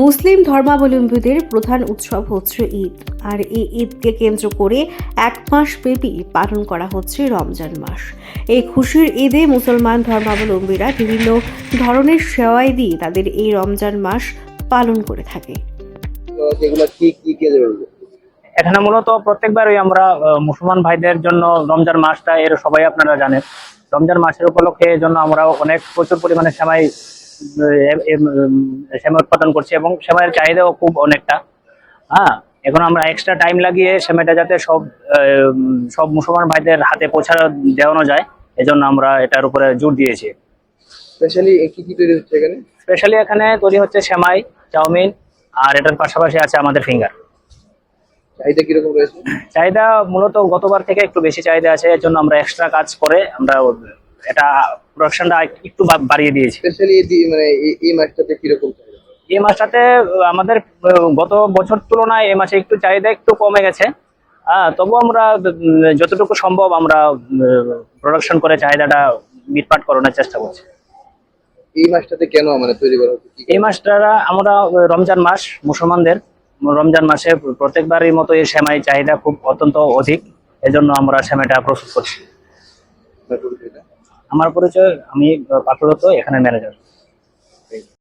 মুসলিম ধর্মাবলম্বীদের প্রধান উৎসব হচ্ছে ঈদ। আর এই ঈদকে কেন্দ্র করে এক মাস ব্যাপী পালন করা হচ্ছে রমজান মাস। এই খুশির ঈদে মুসলমান ধর্মাবলম্বীরা বিভিন্ন ধরনের সেওয়াই দিয়ে তাদের এই রমজান মাস পালন করে থাকে। এখানে মূলত প্রত্যেকবারই আমরা আহ, মুসলমান ভাইদের জন্য রমজান মাসটা এর সবাই আপনারা জানেন। রমজান মাসের উপলক্ষে জন্য আমরা অনেক প্রচুর পরিমাণে সেমাই সেমাই উৎপাদন করছি এবং সেমাইয়ের চাহিদাও খুব অনেকটা। হ্যাঁ এখন আমরা এক্সট্রা টাইম লাগিয়ে সেমাইটা যাতে সব সব মুসলমান ভাইদের হাতে পৌঁছা দেওয়ানো যায় এজন্য আমরা এটার উপরে জোর দিয়েছি। স্পেশালি কি কি তৈরি হচ্ছে এখানে? স্পেশালি এখানে তৈরি হচ্ছে সেমাই চাউমিন আর এটার পাশাপাশি আছে আমাদের ফিঙ্গার চাহিদা কীরকম রয়েছে? চাহিদা মূলত গতবার থেকে একটু বেশি চাহিদা আছে এর জন্য আমরা এক্সট্রা কাজ করে আমরা এটা প্রোডাকশনটা একটু বাড়িয়ে দিয়েছি। স্পেশালি মানে এই- মাছটাতে কীরকম এই মাসটাতে আমাদের গত বছর তুলনায় এই মাসে একটু চাহিদা একটু কমে গেছে। হ্যাঁ তবু আমরা যতটুকু সম্ভব আমরা প্রোডাকশন করে চাহিদাটা মিটপাট করানোর চেষ্টা করছি। এই মাছটাতে কেন মানে তৈরি করা এই মাসটা আমরা রমজান মাস মুসলমানদের। রমজান মাসে প্রত্যেকবারই মতো এই সেমাই চাহিদা খুব অত্যন্ত অধিক। এজন্য আমরা সেমাইটা প্রস্তুত করছি? আমার পরিচয় আমি পাথরত এখানে ম্যানেজার